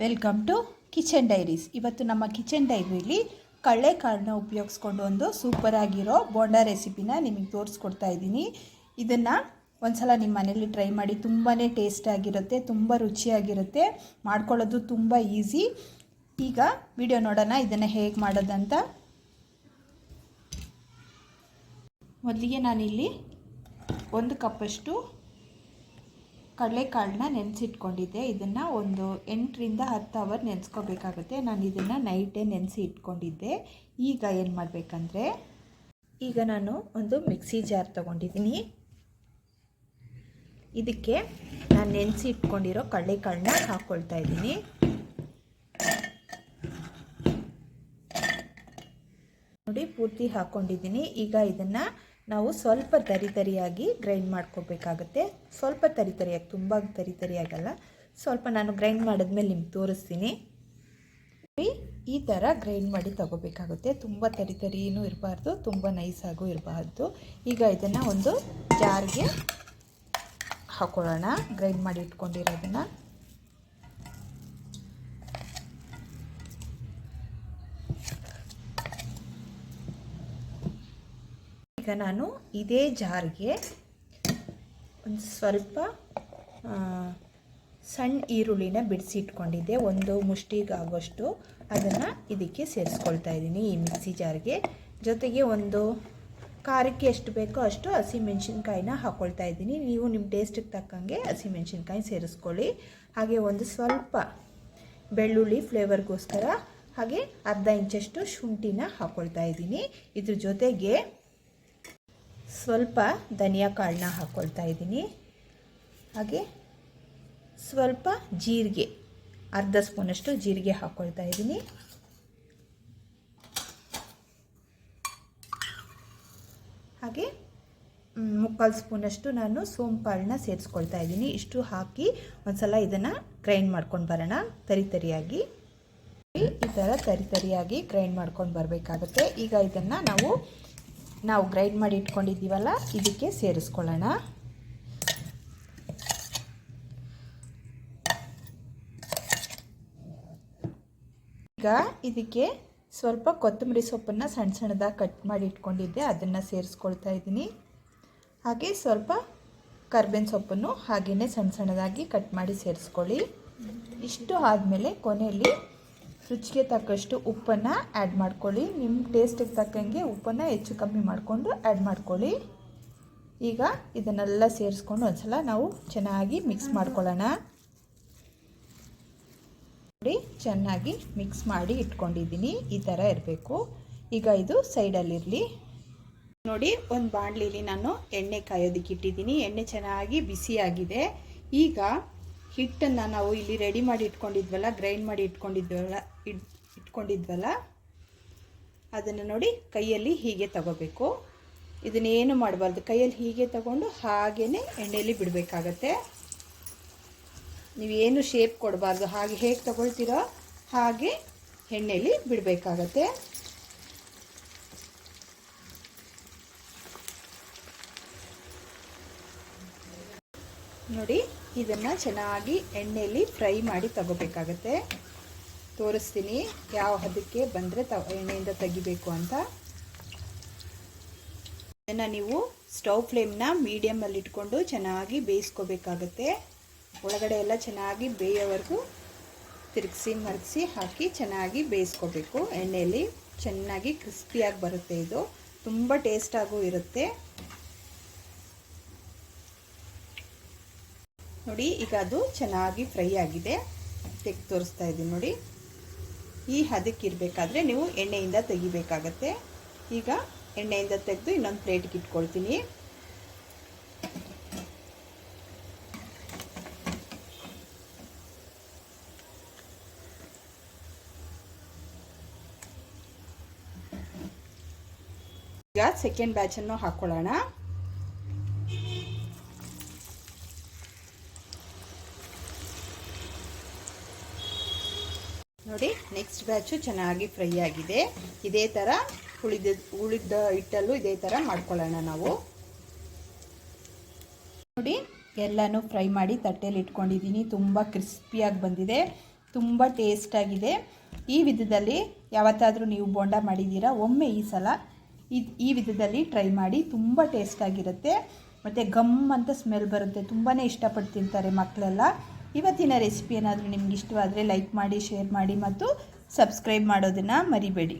Welcome to kitchen diaries ಇವತ್ತು ನಮ್ಮ kitchen ಡೈರಿಲಿ ಕಡಲೆಕಾಳನ್ನ ಉಪಯೋಗಿಸ್ಕೊಂಡು ಒಂದು ಸೂಪರಾಗಿರೋ ಬೋಂಡಾ ರೆಸಿಪಿನ ನಿಮಗೆ ತೋರಿಸ್ಕೊಡ್ತಾ ಇದ್ದೀನಿ. ಇದನ್ನು ಒಂದ್ಸಲ ನಿಮ್ಮ ಮನೇಲಿ ಟ್ರೈ ಮಾಡಿ ತುಂಬಾ ಟೇಸ್ಟಾಗಿರುತ್ತೆ ತುಂಬ ರುಚಿಯಾಗಿರುತ್ತೆ. ಮಾಡ್ಕೊಳ್ಳೋದು ತುಂಬ ಈಸಿ ಈಗ ವಿಡಿಯೋ ನೋಡೋಣ ಇದನ್ನು ಹೇಗೆ ಮಾಡೋದಂತ. ಮೊದಲಿಗೆ ನಾನಿಲ್ಲಿ ಒಂದು ಕಪ್ಪಷ್ಟು ಕಡಲೆಕಾಳನ್ನ ನೆನೆಸಿಟ್ಕೊಂಡಿದ್ದೆ. ಇದನ್ನು ಒಂದು ಎಂಟರಿಂದ ಹತ್ತು ಅವರ್ ನೆನೆಸ್ಕೋಬೇಕಾಗುತ್ತೆ. ನಾನು ಇದನ್ನು ನೈಟೇ ನೆನೆಸಿ ಇಟ್ಕೊಂಡಿದ್ದೆ. ಈಗ ಏನು ಮಾಡಬೇಕಂದ್ರೆ, ಈಗ ನಾನು ಒಂದು ಮಿಕ್ಸಿ ಜಾರ್ ತೊಗೊಂಡಿದ್ದೀನಿ. ಇದಕ್ಕೆ ನಾನು ನೆನೆಸಿ ಇಟ್ಕೊಂಡಿರೋ ಕಡಲೆಕಾಳನ್ನ ಹಾಕ್ಕೊಳ್ತಾ ಇದ್ದೀನಿ. ನೋಡಿ, ಪೂರ್ತಿ ಹಾಕ್ಕೊಂಡಿದ್ದೀನಿ ಈಗ ಇದನ್ನು ನಾವು ಸ್ವಲ್ಪ ತರಿ ತರಿಯಾಗಿ ಗ್ರೈಂಡ್ ಮಾಡ್ಕೋಬೇಕಾಗುತ್ತೆ. ಸ್ವಲ್ಪ ತರಿ ತರಿಯಾಗಿ, ತುಂಬ ತರಿ ತರಿಯಾಗಲ್ಲ. ಸ್ವಲ್ಪ ನಾನು ಗ್ರೈಂಡ್ ಮಾಡಿದ್ಮೇಲೆ ನಿಮ್ಗೆ ತೋರಿಸ್ತೀನಿ. ಈ ಥರ ಗ್ರೈಂಡ್ ಮಾಡಿ ತಗೋಬೇಕಾಗುತ್ತೆ. ತುಂಬ ತರಿ ತರಿನೂ ಇರಬಾರ್ದು, ತುಂಬ ನೈಸಾಗೂ ಇರಬಾರ್ದು. ಈಗ ಇದನ್ನು ಒಂದು ಜಾರ್ಗೆ ಹಾಕೊಳ್ಳೋಣ. ಗ್ರೈಂಡ್ ಮಾಡಿ ಇಟ್ಕೊಂಡಿರೋದನ್ನು. ಈಗ ನಾನು ಇದೇ ಜಾರ್ಗೆ ಒಂದು ಸ್ವಲ್ಪ ಸಣ್ಣ ಈರುಳ್ಳಿನ ಬಿಡಿಸಿ ಇಟ್ಕೊಂಡಿದ್ದೆ ಒಂದು ಮುಷ್ಟಿಗಾಗೋಷ್ಟು ಅದನ್ನು ಇದಕ್ಕೆ ಸೇರಿಸ್ಕೊಳ್ತಾ ಇದ್ದೀನಿ ಈ ಮಿಕ್ಸಿ ಜಾರ್ಗೆ. ಜೊತೆಗೆ ಒಂದು ಖಾರಕ್ಕೆ ಎಷ್ಟು ಬೇಕೋ ಅಷ್ಟು ಹಸಿಮೆಣ್ಸಿನ್ಕಾಯಿನ ಹಾಕ್ಕೊಳ್ತಾ ಇದ್ದೀನಿ. ನೀವು ನಿಮ್ಮ ಟೇಸ್ಟಿಗೆ ತಕ್ಕಂಗೆ ಹಸಿಮೆಣ್ಸಿನ್ಕಾಯಿ ಸೇರಿಸ್ಕೊಳ್ಳಿ. ಹಾಗೆ ಒಂದು ಸ್ವಲ್ಪ ಬೆಳ್ಳುಳ್ಳಿ ಫ್ಲೇವರ್ಗೋಸ್ಕರ ಹಾಗೆ ಅರ್ಧ ಇಂಚಷ್ಟು ಶುಂಠಿನ ಹಾಕ್ಕೊಳ್ತಾ ಇದ್ದೀನಿ. ಇದ್ರ ಜೊತೆಗೆ ಸ್ವಲ್ಪ ಧನಿಯಾ ಕಾಳನ್ನ ಹಾಕ್ಕೊಳ್ತಾ ಇದ್ದೀನಿ. ಹಾಗೆ ಸ್ವಲ್ಪ ಜೀರಿಗೆ, ಅರ್ಧ ಸ್ಪೂನಷ್ಟು ಜೀರಿಗೆ ಹಾಕ್ಕೊಳ್ತಾ ಇದ್ದೀನಿ. ಹಾಗೆ ಮುಕ್ಕಾಲು ಸ್ಪೂನಷ್ಟು ನಾನು ಸೋಂಪಾಳನ್ನ ಸೇರಿಸ್ಕೊಳ್ತಾ ಇದ್ದೀನಿ. ಇಷ್ಟು ಹಾಕಿ ಒಂದ್ಸಲ ಇದನ್ನು ಗ್ರೈಂಡ್ ಮಾಡ್ಕೊಂಡು ಬರೋಣ. ತರಿ ತರಿಯಾಗಿ. ಈ ಥರ ತರಿ ತರಿಯಾಗಿ ಗ್ರೈಂಡ್ ಮಾಡ್ಕೊಂಡು ಬರಬೇಕಾಗುತ್ತೆ. ಈಗ ಇದನ್ನು ನಾವು ನಾವು ಗ್ರೈಂಡ್ ಮಾಡಿ ಇಟ್ಕೊಂಡಿದ್ದೀವಲ್ಲ, ಇದಕ್ಕೆ ಸೇರಿಸ್ಕೊಳ್ಳೋಣ. ಈಗ ಇದಕ್ಕೆ ಸ್ವಲ್ಪ ಕೊತ್ತಂಬರಿ ಸೊಪ್ಪನ್ನು ಸಣ್ಣ ಸಣ್ಣದಾಗಿ ಕಟ್ ಮಾಡಿ ಇಟ್ಕೊಂಡಿದ್ದೆ, ಅದನ್ನು ಸೇರಿಸ್ಕೊಳ್ತಾ ಇದ್ದೀನಿ. ಹಾಗೆ ಸ್ವಲ್ಪ ಕರ್ಬೇವಿನ ಸೊಪ್ಪನ್ನು ಹಾಗೆಯೇ ಸಣ್ಣ ಸಣ್ಣದಾಗಿ ಕಟ್ ಮಾಡಿ ಸೇರಿಸ್ಕೊಳ್ಳಿ. ಇಷ್ಟು ಆದಮೇಲೆ ಕೊನೆಯಲ್ಲಿ ರುಚಿಗೆ ತಕ್ಕಷ್ಟು ಉಪ್ಪನ್ನು ಆ್ಯಡ್ ಮಾಡ್ಕೊಳ್ಳಿ. ನಿಮ್ಮ ಟೇಸ್ಟಿಗೆ ತಕ್ಕಂಗೆ ಉಪ್ಪನ್ನು ಹೆಚ್ಚು ಕಮ್ಮಿ ಮಾಡಿಕೊಂಡು ಆ್ಯಡ್ ಮಾಡ್ಕೊಳ್ಳಿ. ಈಗ ಇದನ್ನೆಲ್ಲ ಸೇರಿಸ್ಕೊಂಡು ಒಂದ್ಸಲ ನಾವು ಚೆನ್ನಾಗಿ ಮಿಕ್ಸ್ ಮಾಡ್ಕೊಳ್ಳೋಣ. ನೋಡಿ, ಚೆನ್ನಾಗಿ ಮಿಕ್ಸ್ ಮಾಡಿ ಇಟ್ಕೊಂಡಿದ್ದೀನಿ. ಈ ಥರ ಇರಬೇಕು. ಈಗ ಇದು ಸೈಡಲ್ಲಿರಲಿ ನೋಡಿ, ಒಂದು ಬಾಣಲಿಲಿ ನಾನು ಎಣ್ಣೆ ಕಾಯೋದಕ್ಕೆ ಇಟ್ಟಿದ್ದೀನಿ. ಎಣ್ಣೆ ಚೆನ್ನಾಗಿ ಬಿಸಿಯಾಗಿದೆ. ಈಗ ಹಿಟ್ಟನ್ನು ನಾವು ಇಲ್ಲಿ ರೆಡಿ ಮಾಡಿ ಇಟ್ಕೊಂಡಿದ್ವಲ್ಲ ಗ್ರೈಂಡ್ ಮಾಡಿ ಇಟ್ಕೊಂಡಿದ್ವಲ್ಲ ಇಟ್ ಇಟ್ಕೊಂಡಿದ್ವಲ್ಲ, ಅದನ್ನು ನೋಡಿ ಕೈಯಲ್ಲಿ ಹೀಗೆ ತಗೋಬೇಕು. ಇದನ್ನೇನು ಮಾಡಬಾರ್ದು, ಕೈಯಲ್ಲಿ ಹೀಗೆ ತಗೊಂಡು ಹಾಗೇ ಎಣ್ಣೆಯಲ್ಲಿ ಬಿಡಬೇಕಾಗತ್ತೆ. ನೀವೇನು ಶೇಪ್ ಕೊಡಬಾರ್ದು, ಹಾಗೆ ಹೇಗೆ ತಗೊಳ್ತೀರೋ ಹಾಗೆ ಎಣ್ಣೆಯಲ್ಲಿ ಬಿಡಬೇಕಾಗತ್ತೆ. ನೋಡಿ, ಇದನ್ನು ಚೆನ್ನಾಗಿ ಎಣ್ಣೆಯಲ್ಲಿ ಫ್ರೈ ಮಾಡಿ ತಗೋಬೇಕಾಗತ್ತೆ. ತೋರಿಸ್ತೀನಿ ಯಾವ ಹದಕ್ಕೆ ಬಂದರೆ ತ, ಎಣ್ಣೆಯಿಂದ ತೆಗಿಬೇಕು ಅಂತ. ಇದನ್ನು ನೀವು ಸ್ಟೌವ್ ಫ್ಲೇಮ್ನ ಮೀಡಿಯಮಲ್ಲಿ ಇಟ್ಕೊಂಡು ಚೆನ್ನಾಗಿ ಬೇಯಿಸ್ಕೋಬೇಕಾಗತ್ತೆ. ಒಳಗಡೆ ಎಲ್ಲ ಚೆನ್ನಾಗಿ ಬೇಯೋವರೆಗೂ ತಿರುಗಿಸಿ ಮರಗಿಸಿ ಹಾಕಿ ಚೆನ್ನಾಗಿ ಬೇಯಿಸ್ಕೋಬೇಕು. ಎಣ್ಣೆಯಲ್ಲಿ ಚೆನ್ನಾಗಿ ಕ್ರಿಸ್ಪಿಯಾಗಿ ಬರುತ್ತೆ ಇದು. ತುಂಬ ಟೇಸ್ಟಾಗೂ ಇರುತ್ತೆ. ನೋಡಿ, ಈಗ ಅದು ಚೆನ್ನಾಗಿ ಫ್ರೈ ಆಗಿದೆ. ತೆಗೆದು ತೋರಿಸ್ತಾ ಇದ್ದೀನಿ ನೋಡಿ. ಈ ಹದಕ್ಕೆ ಇರಬೇಕಾದ್ರೆ ನೀವು ಎಣ್ಣೆಯಿಂದ ತೆಗಿಬೇಕಾಗತ್ತೆ. ಈಗ ಎಣ್ಣೆಯಿಂದ ತೆಗೆದು ಇನ್ನೊಂದು ಪ್ಲೇಟ್ಗೆ ಇಟ್ಕೊಳ್ತೀನಿ. ಈಗ ಸೆಕೆಂಡ್ ಬ್ಯಾಚನ್ನು ಹಾಕ್ಕೊಳ್ಳೋಣ ನೋಡಿ ನೆಕ್ಸ್ಟ್ ಬ್ಯಾಚು ಚೆನ್ನಾಗಿ ಫ್ರೈ ಆಗಿದೆ. ಇದೇ ಥರ ಉಳಿದ ಉಳಿದ ಹಿಟ್ಟಲ್ಲೂ ಇದೇ ಥರ ಮಾಡ್ಕೊಳ್ಳೋಣ ನಾವು. ನೋಡಿ, ಎಲ್ಲನೂ ಫ್ರೈ ಮಾಡಿ ತಟ್ಟೆಯಲ್ಲಿ ಇಟ್ಕೊಂಡಿದ್ದೀನಿ. ತುಂಬ ಕ್ರಿಸ್ಪಿಯಾಗಿ ಬಂದಿದೆ. ತುಂಬ ಟೇಸ್ಟಾಗಿದೆ ಈ ವಿಧದಲ್ಲಿ ಯಾವತ್ತಾದರೂ ನೀವು ಬೋಂಡ ಮಾಡಿದ್ದೀರಾ, ಒಮ್ಮೆ ಈ ಸಲ ಈ ವಿಧದಲ್ಲಿ ಟ್ರೈ ಮಾಡಿ ತುಂಬ ಟೇಸ್ಟಾಗಿರುತ್ತೆ ಮತ್ತು ಗಮ್ ಅಂತ ಸ್ಮೆಲ್ ಬರುತ್ತೆ. ತುಂಬಾ ಇಷ್ಟಪಟ್ಟು ತಿಂತಾರೆ ಮಕ್ಕಳೆಲ್ಲ. ಇವತ್ತಿನ ರೆಸಿಪಿ ಏನಾದರೂ ನಿಮ್ಗೆ ಇಷ್ಟವಾದರೆ ಲೈಕ್ ಮಾಡಿ ಶೇರ್ ಮಾಡಿ ಮತ್ತು ಸಬ್ಸ್ಕ್ರೈಬ್ ಮಾಡೋದನ್ನು ಮರಿಬೇಡಿ.